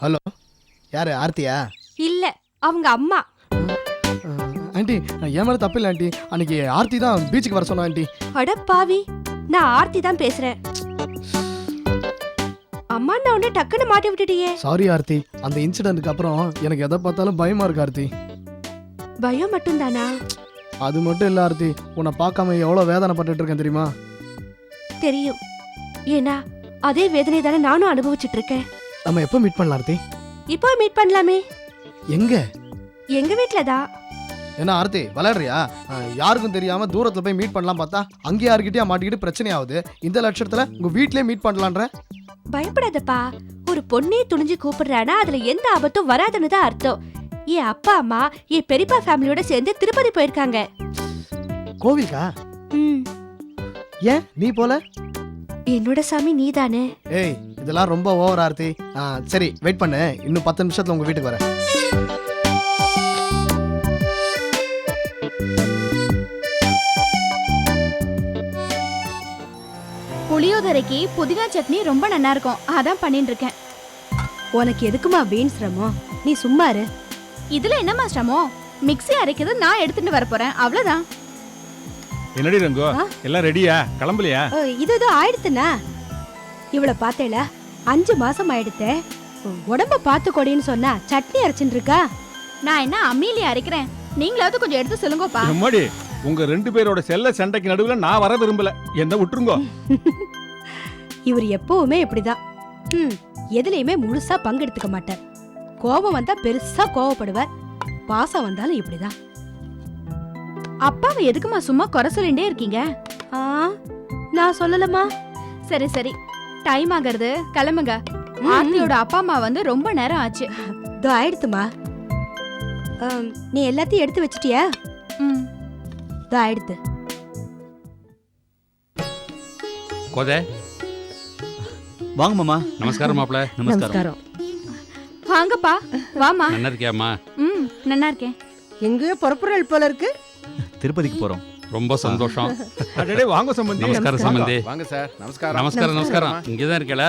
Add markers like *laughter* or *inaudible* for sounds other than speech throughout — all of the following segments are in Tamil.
ஹலோ யாரு? ஆர்த்தியா? இல்ல அவங்க அம்மா. ஆண்டி என் மேலே தப்பு இல்லை ஆண்டி. அன்னைக்கு ஆர்த்தி தான் பீச்சுக்கு வர சொன்னா ஆண்டி. அட பாவி நான் ஆர்த்தி தான் பேசுறேன். அம்மா நான் உன்னை டக்குன்னு மாட்டி விட்டுட்டியே. சாரி ஆர்த்தி. அந்த இன்சிடென்ட்க்கு அப்புறம் எனக்கு எதை பார்த்தாலும் பயமா இருக்கு ஆர்த்தி. பயம் மட்டும்தானா? அது மட்டும் இல்ல ஆர்த்தி. உன்னை பார்க்காம எவ்வளோ வேதனைப்பட்டுட்டு இருக்கேன் தெரியுமா? தெரியும். ஏன்னா அதே வேதனை தானே நானும் அனுபவிச்சுட்டு இருக்கேன். நம்ம எப்போ மீட் பண்ணலாம் ஆர்த்தி? இப்போ மீட் பண்ணலாமே. எங்க? எங்க வீட்ல தான் என்ன ஆர்த்தி விளையாடுறியா அஹ், யாருக்கும் தெரியாம தூரத்துல போய் மீட் பண்ணலாம் பார்த்தா அங்கேயே யாருக்கிட்டயா மாட்டிக்கிட்டு பிரச்சனை ஆகுது இந்த லட்சத்துல உங்க வீட்லயே மீட் பண்ணலான்ற? பயப்படாதப்பா. ஒரு பொண்ணே துணிஞ்சு கூப்பிடுறானா அதுல எந்த ஆபத்தும் வராதுன்னு தான் அர்த்தம். என் அப்பா அம்மா என் பெரியப்பா ஃபேமிலியோட சேர்ந்து திருப்பதி போயிருக்காங்க. கோவிலுக்கா ம். ஏன் நீ போல? என்னோட சாமி நீதானே? ஏய் இதெல்லாம் ரொம்ப ஓவர் ஆர்த்தி. ஆ, சரி வெயிட் பண்ணு. இன்னும் பத்து நிமிஷத்துல உங்க வீட்டுக்கு வரேன். புளியோதரைக்கு புதினா சட்னி ரொம்ப நல்லா இருக்கும். அதான் பண்ணிட்டு இருக்கேன். உனக்கு எதுக்குமா வீண் சிரமம்? நீ சும்மா இரு. இதுல என்னம்மா சிரமம்? மிக்ஸி அரைக்கிறது நான் எடுத்துட்டு வர போறேன். அவ்வளவுதான். என்னடி ரங்கோ? எல்லாம் ரெடியா கிளம்பலையா? இது ஏதோ ஆயிடுத்துனா? இவளை பார்த்தேல அஞ்சு மாசம் ஆயிடுத்தே. உடம்ப பார்த்து கொடின்னு சொன்னா சட்னி அரைச்சுட்டு இருக்கா நான் என்ன அம்மியிலே அரைக்கிறேன்? நீங்களாவது கொஞ்சம் எடுத்து சொல்லுங்கப்பா. எம்மாடி உங்க ரெண்டு பேரோட செல்ல சண்டைக்கு நடுவுல நான் வர விரும்பல. என்ன விட்டுருங்கோ. *laughs* இவர் எப்பவுமே இப்படிதான். ம் எதுலயுமே முழுசா பங்கெடுத்துக்க மாட்டார். கோபம் வந்தா பெருசா கோவப்படுவார். பாசம் வந்தாலும் இப்படிதான். அப்பாவை எதுக்குமா சும்மா குறை சொல்லிட்டே இருக்கீங்க? ஆ நான் சொல்லலமா சரி சரி. டைம் ஆகிறது. கிளம்புங்க. ஆர்த்தியோட அப்பா அம்மா வந்து ரொம்ப நேரம் ஆச்சு. இதோ ஆயிடுத்துமா. நீ எல்லாத்தையும் எடுத்து வச்சிட்டியா? ம். இதோ ஆயிடுத்து. கோதை. வாங்க மாமா. நமஸ்காரம் மாப்ள நமஸ்காரம். வாங்கப்பா. வாமா நல்லா இருக்கியாம்மா? ம் நல்லா இருக்கேன். எங்கேயோ புறப்புறல் போல இருக்கு. திருப்பதிக்கு போறோம். ரொம்ப சந்தோஷம். அடடே வாங்க சம்பந்தி. நமஸ்காரம் சம்பந்தி. வாங்க சார். நமஸ்காரம். நமஸ்காரம் நமஸ்காரம். இங்கே தான் இருக்கல.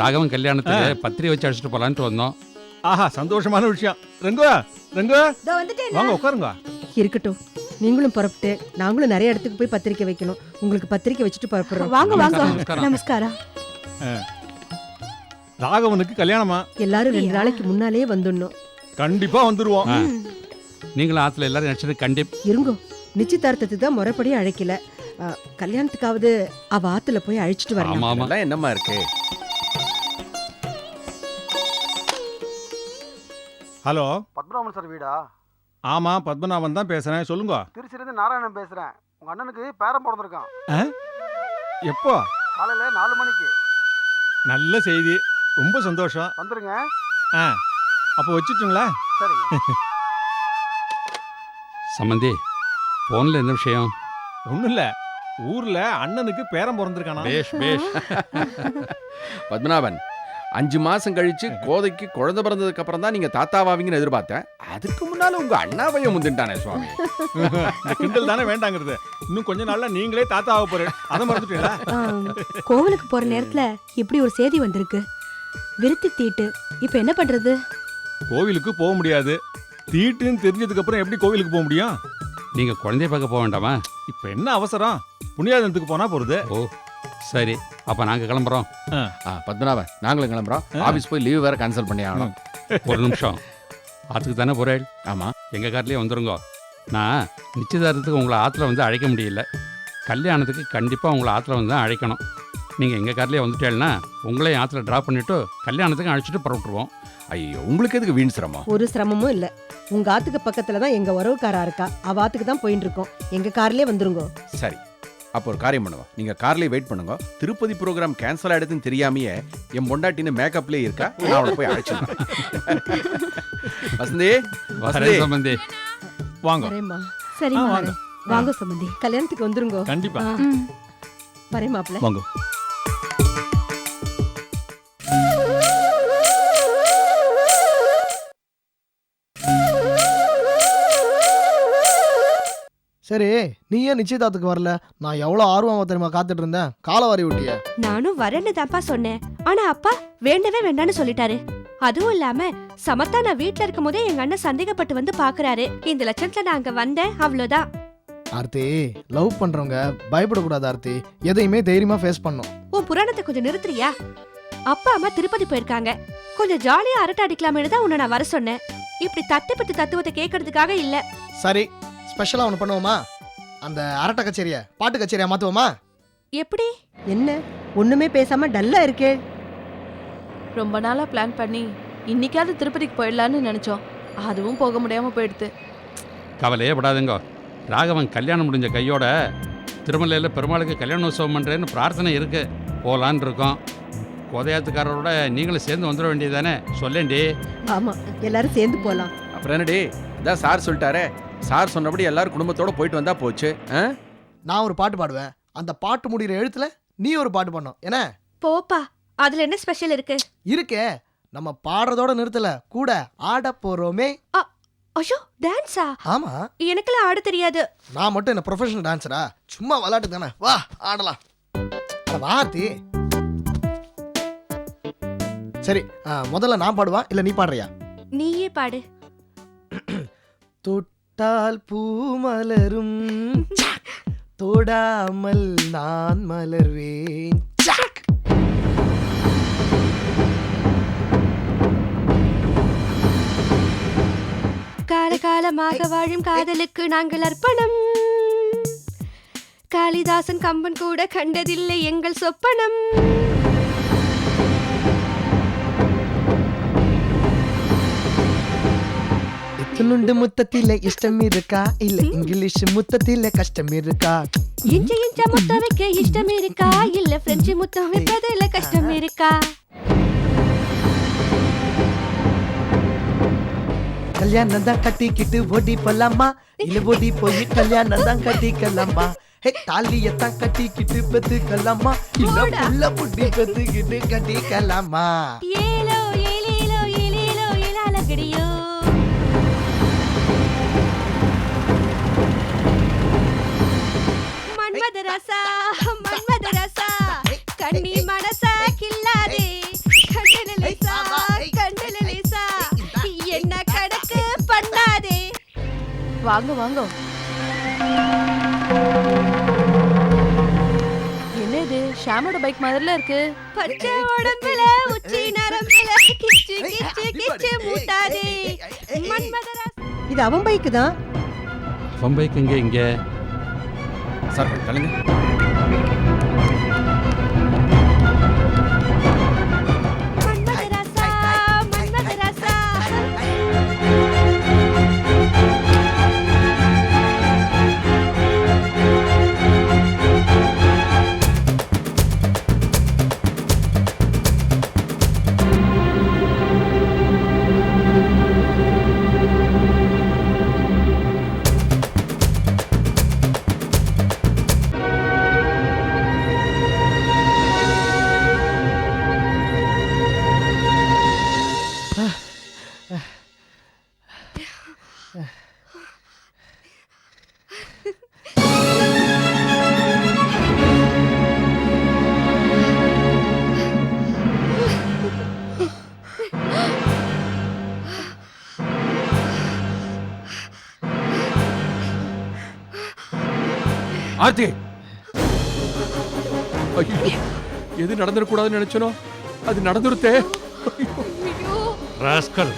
ராகவன் கல்யாணத்துக்கு பத்திரிகை வச்சு அடிச்சுட்டு போலான்ட்டு வந்தோம். ஆஹா சந்தோஷமான விஷயம். ரங்கோ ரங்கோ வாங்க உட்காருங்க. இருக்கட்டும். நீங்களும் புறப்பட்டு நாங்களும் நிறைய இடத்துக்கு போய் பத்திரிக்கை வைக்கணும். உங்களுக்கு பத்திரிக்கை வச்சுட்டு புறப்படுறோம். வாங்க வாங்க. நமஸ்காரம். ராகவனுக்கு கல்யாணமா? எல்லாரும் ரெண்டு? நாளைக்கு முன்னாலேயே வந்துடணும். கண்டிப்பா வந்துருவோம். நீங்களும் ஆத்துல எல்லாரும் நினைச்சது கண்டிப் இருங்கோ. நிச்சயதார்த்தத்துக்கு தான் முறைப்படி அழைக்கல. ஆ, கல்யாணத்துக்காவது அவ ஆத்துல போய் அழைச்சிட்டு வரலாம் ஆமா ஆமா. என்னம்மா இருக்கு? ஹலோ. பத்மநாபன் சார் வீடா? ஆமா பத்மநாபன் தான் பேசுறேன். சொல்லுங்க. திருச்சியிலேருந்து நாராயணன் பேசுகிறேன் உங்கள் அண்ணனுக்கு பேரன் பிறந்திருக்கான். எப்போ? காலையில் நாலு மணிக்கு. நல்ல செய்தி. ரொம்ப சந்தோஷம். வந்துருங்க. ஆ. அப்போ வச்சுட்டுங்களா? சரிங்க. *laughs* சம்பந்தி போன்ல என்ன விஷயம்? ஒண்ணும் இல்ல ஊர்ல அண்ணனுக்கு பேரன் பிறந்திருக்கானா? பேஷ் பேஷ். பத்மநாபன் அஞ்சு மாசம் கழிச்சு கோதைக்கு குழந்தை பிறந்ததுக்கு அப்புறம் தான் நீங்க தாத்தாவாவீங்கன்னு எதிர்பார்த்தேன். அதுக்கு முன்னால உங்க அண்ணாவைய முந்துட்டானே சுவாமி. கிண்டல் தானே வேண்டாங்கிறது. இன்னும் கொஞ்ச நாள்ல நீங்களே தாத்தா ஆக போறேன். அதை மறந்துட்டீங்களா? கோவிலுக்கு போற நேரத்துல இப்படி ஒரு செய்தி வந்திருக்கு. விருத்தி தீட்டு இப்ப என்ன பண்றது? கோவிலுக்கு போக முடியாது. தீட்டுன்னு தெரிஞ்சதுக்கு அப்புறம் எப்படி கோவிலுக்கு போக முடியும்? நீங்க குழந்தைய பார்க்க போக வேண்டாமா? இப்ப என்ன அவசரம்? புண்ணியாதனத்துக்கு போனா போறது. ஓ சரி. அப்ப நாங்க கிளம்புறோம். ஆ, பத்மநாபன் நாங்களும் கிளம்புறோம். ஆபீஸ் போய் லீவ் வேற கேன்சல் பண்ணி ஆகணும். ஒரு நிமிஷம். ஆத்துக்கு தானே போறேன் ஆமா. எங்க கார்லயே வந்துருங்க. நான் நிச்சயதார்த்தத்துக்கு உங்களை ஆத்துல வந்து அழைக்க முடியல. கல்யாணத்துக்கு கண்டிப்பா உங்களை ஆத்துல வந்து தான் அழைக்கணும். நீங்க எங்க கார்லயே வந்துட்டேன்னா உங்களையும் ஆத்துல டிராப் பண்ணிட்டு கல்யாணத்துக்கு அழைச்சிட்டு புறப்பட்டுருவோம். ஐயோ உங்களுக்கு எதுக்கு வீண் சிரமம்? ஒரு சிரமமும் இல்ல. உங்க ஆத்துக்கு பக்கத்துல தான் எங்க உறவுக்காரா இருக்கா? அவ ஆத்துக்கு தான் போயிட்டு இருக்கோம். எங்க கார்லயே வந்துருங்க. சரி அப்போ ஒரு காரியம் பண்ணுவோம். நீங்க கார்லயே வெயிட் பண்ணுங்க. திருப்பதி ப்ரோக்ராம் கேன்சல் ஆயிடுதுன்னு தெரியாமயே என் பொண்டாட்டின்னு மேக்கப்லயே இருக்கா? நான் அவளை போய் அழைச்சிடுறேன் *laughs* வசந்தி வசந்தி. வரேன் சம்பந்தி. வாங்க. வரேம்மா. சரி ஆ, வாங்க. வாங்க சம்பந்தி. கல்யாணத்துக்கு வந்துருங்க. கண்டிப்பா. வரேன் மாப்பிள்ள. வாங்க. சரி நீ ஏன் நிச்சயதார்த்துக்கு வரல. நான் எவ்வளோ ஆர்வமா தெரியுமா காத்துட்டு இருந்தேன். காலவாரி விட்டிய நானும் வரேன்னு தான்ப்பா சொன்னேன். ஆனா அப்பா வேண்டவே வேண்டாம்னு சொல்லிட்டாரு. அதுவும் இல்லாம சமத்தா நான் வீட்ல இருக்கும் போதே எங்க அண்ணன் சந்தேகப்பட்டு வந்து பாக்குறாரு. இந்த லட்சணத்துல நான் அங்க வந்தேன் அவ்வளவுதான். ஆர்த்தி லவ் பண்றவங்க பயப்படக்கூடாது ஆர்த்தி. எதையுமே தைரியமா ஃபேஸ் பண்ணும் உன் புராணத்தை கொஞ்சம் நிறுத்துறியா? அப்பா அம்மா திருப்பதி போயிருக்காங்க. கொஞ்சம் ஜாலியா அரட்டை அடிக்கலாமேனு தான் உன்னை நான் வர சொன்னேன். இப்படி தத்துப்பட்டு தத்துவத்தை கேட்கறதுக்காக இல்ல. சரி ஸ்பெஷலா ஒன்று பண்ணுவோமா? அந்த அரட்டை கச்சேரியை பாட்டு கச்சேரியா மாத்துவோமா? எப்படி? என்ன? ஒண்ணுமே பேசாம டல்லா இருக்கே. ரொம்ப நாளா பிளான் பண்ணி இன்னைக்காவது திருப்பதிக்கு போயிடலான்னு நினைச்சோம். அதுவும் போக முடியாம போயிடுது கவலையே படாதுங்க. ராகவன் கல்யாணம் முடிஞ்ச கையோட திருமலையில் பெருமாளுக்கு கல்யாண உற்சவம் பண்ணுறேன்னு பிரார்த்தனை இருக்கு. போகலான் இருக்கோம். கோதையாத்துக்காரரோட நீங்களும் சேர்ந்து வந்துட வேண்டியதானே சொல்லேண்டி ஆமா எல்லாரும் சேர்ந்து போலாம். அப்புறம் என்னடி? இதான் சார் சொல்லிட்டாரே. சார் சொன்னபடி எல்லாரும் குடும்பத்தோட போயிட்டு வந்தா போச்சு ஆ? நான் ஒரு பாட்டு பாடுவேன். அந்த பாட்டு முடிகிற எழுத்துல நீ ஒரு பாட்டு பண்ணோம் என்ன? போப்பா அதுல என்ன ஸ்பெஷல் இருக்கு? இருக்கே. நம்ம பாடுறதோட நிறுத்தல. கூட ஆட போறோமே. ஐயோ டான்ஸா ஆமா. எனக்கெல்லாம் ஆட தெரியாது. நான் மட்டும் என்ன ப்ரொஃபஷனல் டான்ஸரா சும்மா விளையாட்டு தானே. வா ஆடலாம். அட வா ஆர்த்தி சரி முதல்ல நான் பாடுவா? இல்ல நீ பாடுறியா? நீயே பாடு. தொட்டால் பூ மலரும். தொடாமல் நான் மலர்வேன். காலகாலமாக வாழும் காதலுக்கு நாங்கள் அர்ப்பணம். காளிதாசன் கம்பன் கூட கண்டதில்லை எங்கள் சொப்பனம். இத்துணுண்டு முத்தத்தில இஷ்டம் இருக்கா இல்ல இங்கிலீஷ் முத்தத்தில கஷ்டம் இருக்கா இஞ்ச இஞ்ச முத்தம் வைக்க இஷ்டம் இருக்கா இல்ல பிரெஞ்சு முத்தம் வைப்பதில் கஷ்டம் இருக்கா கல்யாணம் தான் கட்டிக்கிட்டு ஓடி போலாமா இல்ல ஓடி போய் கல்யாணம் தான் கட்டிக்கலாமா? தாலியத்தான் கட்டிக்கிட்டு பெத்துக்கலாமா? இல்ல. புள்ள புட்டி பெத்துக்கிட்டு கட்டிக்கலாமா? ஏலோ ஏலேலோ ஏலேலோ ஏலாலகடியோ மன்மத ரசா மன்மத ரசா. கண்ணி மனசா கில்லாதே. கண்டலலேசா கண்டலலேசா என்ன கடக்கு பண்ணாதே. வாங்க வாங்க. என்ன இது ஷாமோட பைக் மாதிரில இருக்கு? பச்சை உடம்புல உச்சி நரம்புல கிச்சு கிச்சு கிச்சு மூட்டாதே மன்மத இது அவன் பைக்கு தான் பம்பைக்கு இங்கே இங்கே. சார் கலங்க ஆர்த்தி ஐயோ எது நடந்துடக்கூடாதுன்னு நினைச்சனோ? அது நடந்துருத்தே. ராஸ்கல்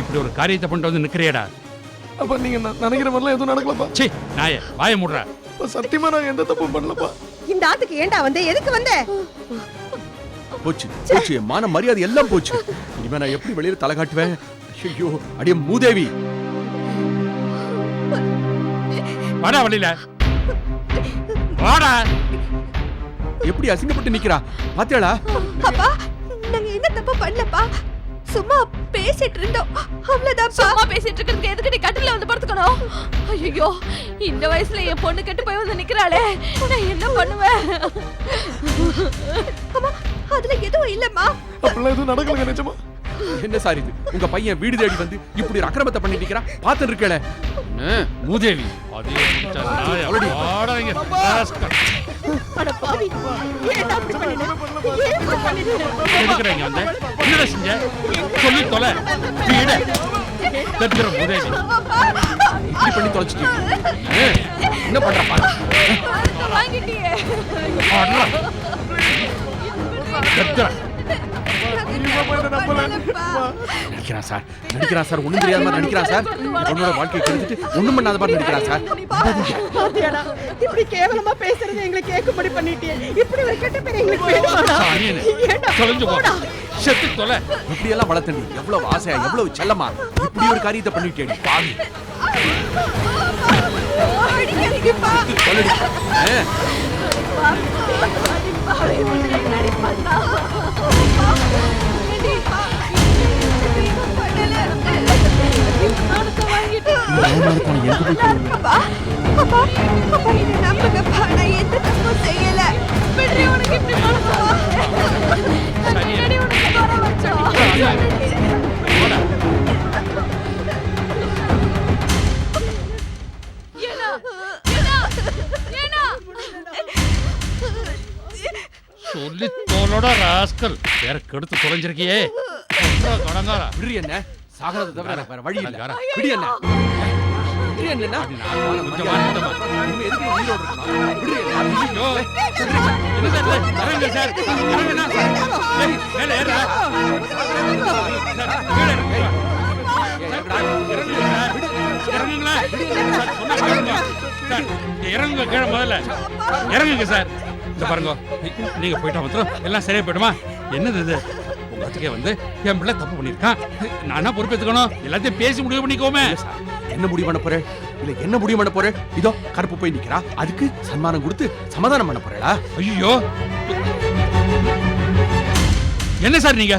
இப்படி ஒரு காரியத்தை பண்ணிட்டு வந்து நிற்கிறியடா அப்ப நீங்க நினைக்கிற மாதிரிலாம் எதுவும் நடக்கலப்பா. சி நாய வாய முடுற. சத்தியமா நான் எந்த தப்பும் பண்ணலப்பா. இந்த ஆத்துக்கு ஏன்டா வந்த? எதுக்கு வந்த? போச்சு போச்சு. மான மரியாதை எல்லாம் போச்சு. இனிமே நான் எப்படி வெளியில தலை காட்டுவேன்? ஐயோ அடியே மூதேவி. வாடா வழியில. வாடா. எப்படி அசிங்கப்பட்டு நிக்கிறா? பாத்தியாளா? அப்பா நாங்க என்ன தப்பு பண்ணலப்பா? சும்மா பேசிட்டு இருந்தோம். அவ்வளவுதான் சும்மா பேசிட்டு இருக்கிறதுக்கு எதுக்கு நீ கட்டில வந்து படுத்துக்கணும்? ஐயோ இந்த வயசுல என் பொண்ணு கெட்டு போய் வந்து நிக்கிறாளே. நான் என்ன பண்ணுவேன்? அம்மா அதுல எதுவும் இல்லம்மா. அப்படிலாம் எதுவும் நடக்கலங்க நிஜமா? என்ன சார் இது? உங்க பையன் வீடு தேடி வந்து இப்படி ஒரு அக்கிரமத்தை பண்ணிட்டு இருக்கிறான் பார்த்துட்டு இருக்கல மூதேவி? சொல்லி தொலை. வீடு. தத்திர மூதேவி. இப்படி பண்ணி தொலைச்சிட்டு என்ன பண்ற பாரு. நடிக்கிறான் சார் நடிக்கிறான் சார் ஒண்ணும் தெரியாத மாதிரி நடிக்கிறான் சார் உன்னோட வாழ்க்கையை கெடுத்துட்டு ஒண்ணும் பண்ணாத மாதிரி நடிக்கிறான் சார் இப்படி கேவலமா பேசுறது எங்களுக்கு கேட்கும்படி பண்ணிட்டியே இப்படி ஒரு கெட்ட பேர் எங்களுக்கு. செத்து தொலை. இப்படி எல்லாம் வளர்த்தண்டி எவ்வளவு ஆசையா எவ்வளவு செல்லமா இப்படி ஒரு காரியத்தை பண்ணிட்டேடி பாவி தொலைடி. ஆ. இந்த அவமானத்தால எங்க போய் சொல்லுவேன்? ராஸ்கல் வேற கெடுத்து தொலைஞ்சிருக்கியே கொன்றா கடங்காரா விடு என்ன சாகரத்தை தவிர எனக்கு வேற வழி இல்ல? விடு என்ன விடு என்னன்னா கொஞ்சம் எதுக்கு நீ உயிரோட இருக்கணும்? விடு என்ன? என்ன சார் சார் மேல ஏறுடா. சார். சார், இங்க இறங்குங்க கீழே முதல்ல இறங்குங்க சார் இந்த பாருங்க. நீ- நீங்க போயிட்டா மாத்திரம் எல்லாம் சரியா போயிடுமா? என்னது இது? உங்க அத்துக்கே வந்து என் பிள்ளை தப்பு பண்ணிருக்கான் நானா பொறுப்பேத்துக்கணும்? எல்லாத்தையும் பேசி முடிவு பண்ணிக்கோமே. என்ன முடிவு பண்ண போற? இல்ல என்ன முடிவு பண்ண போற? இதோ கருப்பு போய் நிக்கிறா. அதுக்கு சன்மானம் கொடுத்து சமாதானம் பண்ண போறா ஐயோ என்ன சார் நீங்க?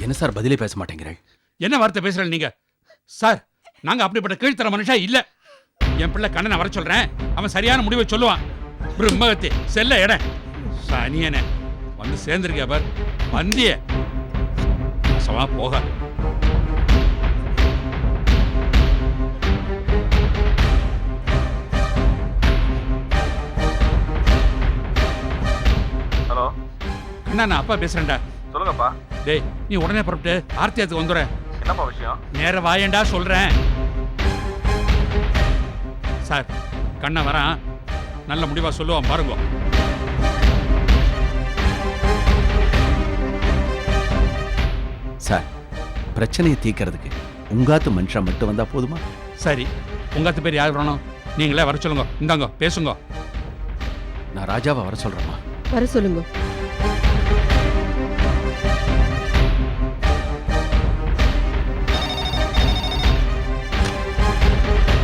என்ன சார் பதிலே பேச மாட்டேங்கிறேன் என்ன வார்த்தை பேசுறீங்க நீங்க? சார் நாங்க அப்படிப்பட்ட கீழ்த்தர மனுஷா இல்ல. என் பிள்ளை கண்ணனை வர சொல்றேன். அவன் சரியான முடிவை சொல்லுவான். பிரம்மகத்தி செல்ல எட. சனியனே வந்து சேர்ந்திருக்கிய பார். வந்திய. நாசமா போக. ஹலோ. அண்ணா நான் அப்பா பேசுறேன்டா. சொல்லுங்கப்பா. டேய் நீ உடனே புறப்பட்டு ஆர்த்தியாத்துக்கு வந்துடுற என்னப்பா விஷயம்? நேர வாயேண்டா சொல்றேன். சார் கண்ணை வரான் நல்ல முடிவா சொல்லுவான் பாருங்க. சார் பிரச்சனையை தீர்க்கறதுக்கு உங்காத்து மனுஷன் மட்டும் வந்தா போதுமா? சரி உங்கத்து பேர் யார் வரணும்? நீங்களே வர சொல்லுங்க. இந்தாங்க பேசுங்க. நான் ராஜாவை வர சொல்றேம்மா. வர சொல்லுங்க.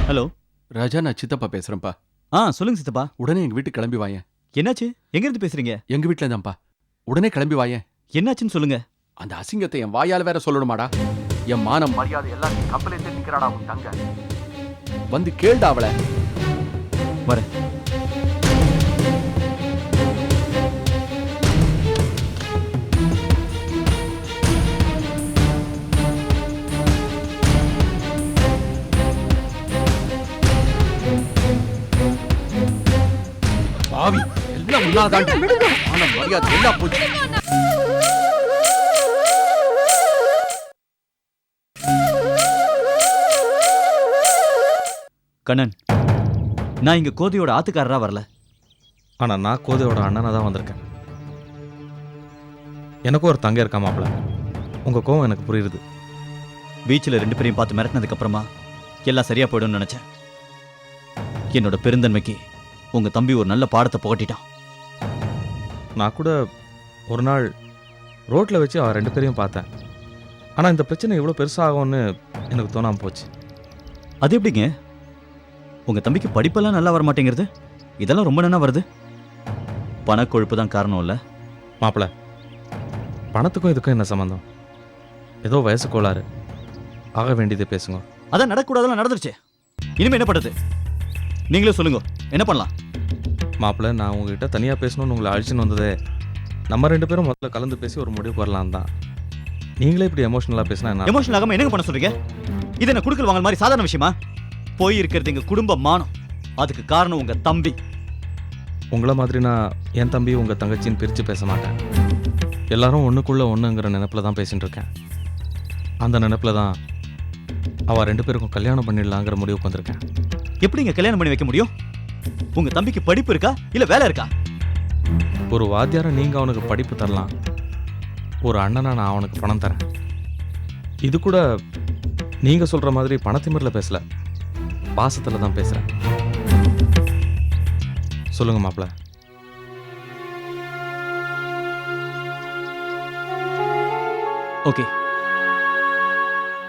ஹலோ. ராஜா நான் சித்தப்பா பேசுறேன்ப்பா. ஆ சொல்லுங்க சித்தப்பா. உடனே எங்க வீட்டுக்கு கிளம்பி வாயேன். என்னாச்சு? எங்க இருந்து பேசுறீங்க? எங்க வீட்டுல தான்ப்பா. உடனே கிளம்பி வாயேன். என்னாச்சுன்னு சொல்லுங்க. அந்த அசிங்கத்தை என் வாயால வேற சொல்லணுமாடா? என் மானம் மரியாதை எல்லாத்தையும் கப்பலே நிக்கிறாடா உன் தங்க? வந்து கேளுடா அவளை. வரேன். பாவி. எல்லாம் உன்னாதான் மானம் மரியாதை எல்லாம் போச்சு. கண்ணன் நான் இங்க கோதையோட ஆத்துக்காரரா வரல. ஆனால் நான் கோதையோட அண்ணனாக தான் வந்திருக்கேன். எனக்கும் ஒரு தங்க இருக்கா மாப்பிள? உங்கள் கோவம் எனக்கு புரியுது. பீச்சில் ரெண்டு பேரையும் பார்த்து மிரட்டினதுக்கு அப்புறமா எல்லாம் சரியா போயிடும்னு நினைச்சேன். என்னோட பெருந்தன்மைக்கு உங்க தம்பி ஒரு நல்ல பாடத்தை புகட்டிட்டான். நான் கூட ஒரு நாள் ரோட்டில் வச்சு அவன் ரெண்டு பேரையும் பார்த்தேன். ஆனால் இந்த பிரச்சனை இவ்வளோ பெருசாகும்னு எனக்கு தோணாமல் போச்சு. அது எப்படிங்க? உங்க தம்பிக்கு படிப்பெல்லாம் நல்லா வர மாட்டேங்கிறது இதெல்லாம் ரொம்ப நல்லா வருது. பணக்கொழுப்பு தான் காரணம் இல்ல மாப்பிள பணத்துக்கும் இதுக்கும் என்ன சம்மந்தம் ஏதோ வயசு கோளாறு. ஆக வேண்டியதை பேசுங்க. அதான் நடக்கூடாதெல்லாம் நடந்துருச்சு. இனிமே என்ன பண்றது? நீங்களே சொல்லுங்க. என்ன பண்ணலாம்? மாப்பிள்ள நான் உங்ககிட்ட தனியாக பேசணும்னு உங்களை அழிச்சுன்னு வந்ததே நம்ம ரெண்டு பேரும் முதல்ல கலந்து பேசி ஒரு முடிவு வரலாம் தான். நீங்களே இப்படி எமோஷனலாக பேசினா என்ன? எமோஷனல் ஆகாம என்னங்க பண்ண சொல்றீங்க? இது என்ன குடுக்கல் வாங்கல் மாதிரி சாதாரண விஷயமா? போய் இருக்கிறது எங்க குடும்ப மானம். அதுக்கு காரணம் உங்க தம்பி. உங்களை மாதிரி நான் என் தம்பி உங்கள் தங்கச்சின்னு பிரித்து பேச மாட்டேன். எல்லாரும் ஒன்றுக்குள்ளே ஒன்றுங்கிற நினப்பில் தான் பேசிட்டு இருக்கேன். அந்த நினப்பில் தான் அவள் ரெண்டு பேருக்கும் கல்யாணம் பண்ணிடலாங்கிற முடிவுக்கு வந்திருக்கேன். எப்படிங்க கல்யாணம் பண்ணி வைக்க முடியும்? உங்க தம்பிக்கு படிப்பு இருக்கா? இல்ல வேலை இருக்கா? ஒரு வாத்தியாரை நீங்கள் அவனுக்கு படிப்பு தரலாம். ஒரு அண்ணனா நான் அவனுக்கு பணம் தரேன். இது கூட நீங்கள் சொல்கிற மாதிரி பணத்திமிரில் பேசல. பாசத்தில் தான் பேசுகிறேன் சொல்லுங்க மாப்பிள்ள. ஓகே.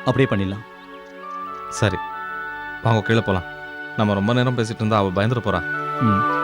அப்படியே பண்ணிடலாம். சரி. வாங்க கீழே போகலாம் நம்ம ரொம்ப நேரம் பேசிட்டு இருந்தா அவள் பயந்துட போறா. ம்.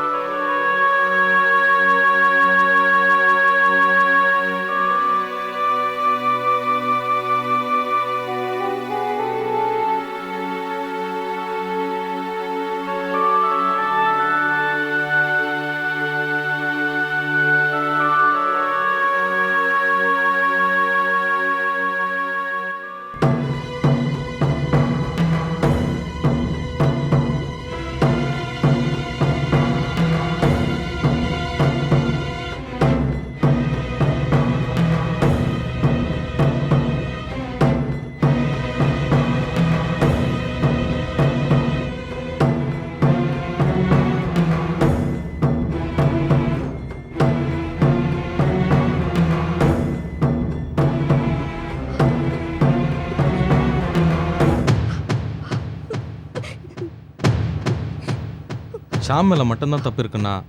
ஷாம் மேலே மட்டும்தான் தப்பு இருக்குன்னா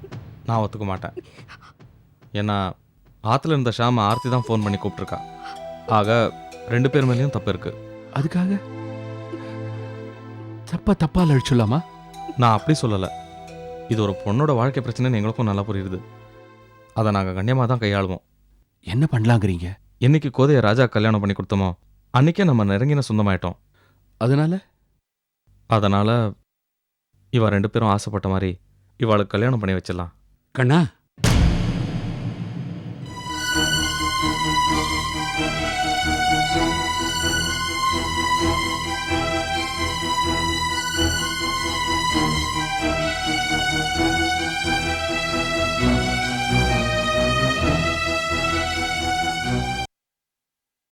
நான் ஒத்துக்க மாட்டேன். ஏன்னா ஆற்றுல இருந்த ஷாம் ஆர்த்தி தான் ஃபோன் பண்ணி கூப்பிட்ருக்கா ஆக ரெண்டு பேர் மேலேயும் தப்பு இருக்கு. அதுக்காக? தப்பா தப்பா அழிச்சுலாமா நான் அப்படி சொல்லலை. இது ஒரு பொண்ணோட வாழ்க்கை பிரச்சனைன்னு எங்களுக்கும் நல்லா புரியுது. அதை நாங்கள் கண்ணியமாக தான் கையாளுவோம். என்ன பண்ணலாங்கிறீங்க? என்னைக்கு கோதைய ராஜா கல்யாணம் பண்ணி கொடுத்தோமோ அன்னைக்கே நம்ம நெருங்கின சொந்தமாயிட்டோம். அதனால? அதனால இவள் ரெண்டு பேரும் ஆசைப்பட்ட மாதிரி இவாளுக்கு கல்யாணம் பண்ணி வச்சிடலாம். கண்ணா